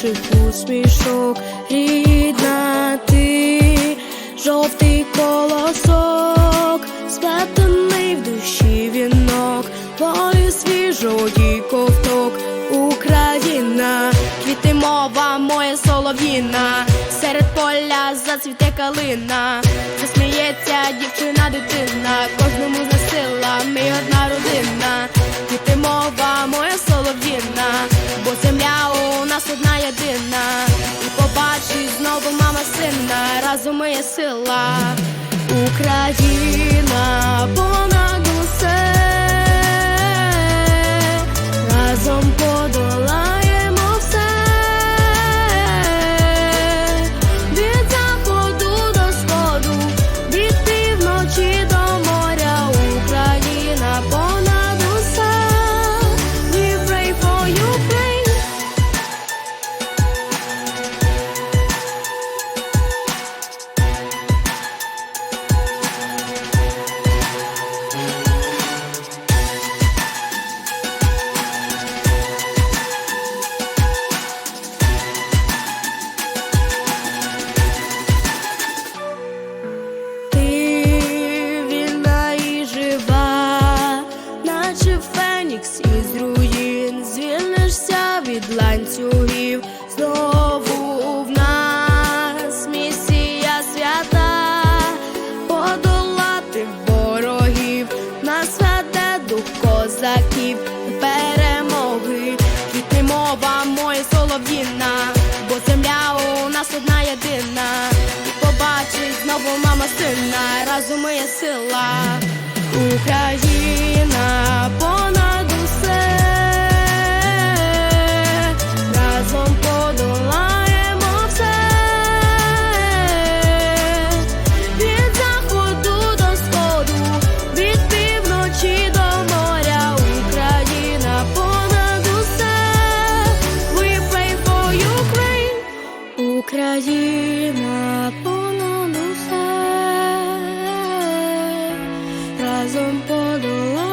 посмішок, рідна ти, жовтий колосок, сплетений в душі вінок, волі свіжої ковток, Україна, квіти мова, моя солов'їна, серед поля зацвіте калина, засміється дівчина, дитина, кожному знесила, ми одна і побачить знову мама сина, разом моя сила, Україна від ланцюгів, знову в нас місія свята, подолати ворогів, нас веде дух козаків. Перемоги, квітне мова моя солов'їна, бо земля у нас одна єдина, і побачить знову мама сина, разом ми є сила, Україна. Країна понад усе разом подолає.